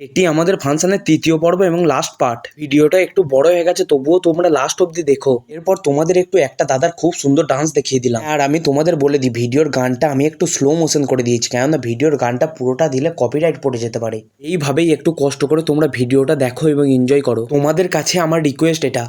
এটি আমাদের ফাংশনের তৃতীয় পর্ব এবং লাস্ট পার্ট ভিডিওটা একটু বড় হয়ে গেছে, তবুও তোমরা লাস্ট অব্দি দেখো। এরপর তোমাদের একটু একটা দাদার খুব সুন্দর ডান্স দেখিয়ে দিলাম। আর আমি তোমাদের বলে দিই, ভিডিওর গানটা আমি একটু স্লো মোশন করে দিয়েছি, কেননা ভিডিওর গানটা পুরোটা দিলে কপিরাইট পড়ে যেতে পারে। এইভাবেই একটু কষ্ট করে তোমরা ভিডিওটা দেখো এবং এনজয় করো। তোমাদের কাছে আমার রিকোয়েস্ট এটা।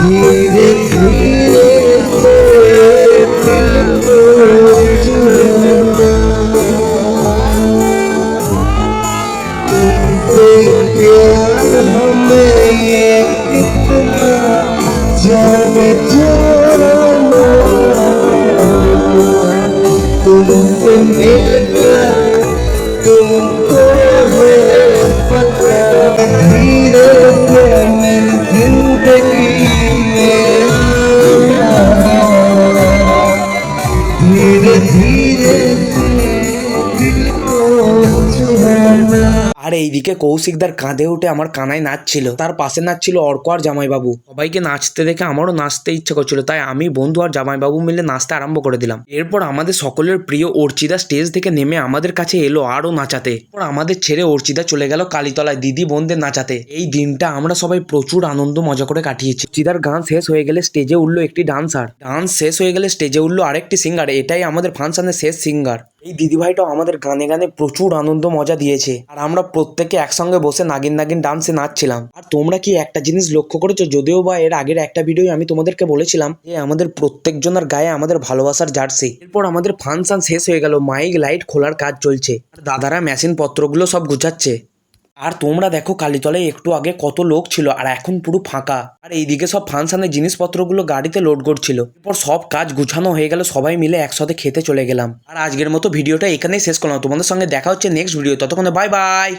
धीरे धीरे Thank you. আর এইদিকে কৌশিকদার কাঁধে উঠে আমার কানায় নাচছিল। তার পাশে নাচছিল অর্ক আর জামাইবাবু। সবাইকে নাচতে দেখে আমারও নাচতে ইচ্ছে করছিল, তাই আমি বন্ধু আর জামাইবাবু মিলে নাচতে আরম্ভ করে দিলাম। এরপর আমাদের সকলের প্রিয় অর্চিদা স্টেজ থেকে নেমে আমাদের কাছে এলো আরও নাচাতে। এরপর আমাদের ছেড়ে অর্চিদা চলে গেল কালীতলায় দিদি বোনদের নাচাতে। এই দিনটা আমরা সবাই প্রচুর আনন্দ মজা করে কাটিয়েছি। অর্চিদার গান শেষ হয়ে গেলে স্টেজে উঠল একটি ডান্সার। ডান্স শেষ হয়ে গেলে স্টেজে উঠল আরেকটি সিঙ্গার এটাই আমাদের ফাংশনের শেষ সিঙ্গার এই দিদিভাইটাও আমাদের গানে গানে প্রচুর আনন্দ, মজা দিয়েছে। আর আমরা প্রত্যেকে একসঙ্গে বসে নাগিন নাগিন ডান্সে নাচছিলাম। আর তোমরা কি একটা জিনিস লক্ষ্য করেছ? যদিও বা এর আগের একটা ভিডিও আমি তোমাদেরকে বলেছিলাম যে আমাদের প্রত্যেকজনের গায়ে আমাদের ভালোবাসার জার্সি। এরপর আমাদের ফাংশন শেষ হয়ে গেল মাইক লাইট খোলার কাজ চলছে। আর দাদারা মেশিন পত্রগুলো সব গুছাচ্ছে। আর তোমরা দেখো কালীতলায় একটু আগে কত লোক ছিল, আর এখন পুরো ফাঁকা। আর এইদিকে সব ফাংশনের জিনিসপত্রগুলো গাড়িতে লোড করছিল। এরপর সব কাজ গুছানো হয়ে গেল, সবাই মিলে একসাথে খেতে চলে গেলাম। আর আজকের মতো ভিডিওটা এখানেই শেষ করলাম। তোমাদের সঙ্গে দেখা হচ্ছে নেক্সট ভিডিও ততক্ষণে বাই বাই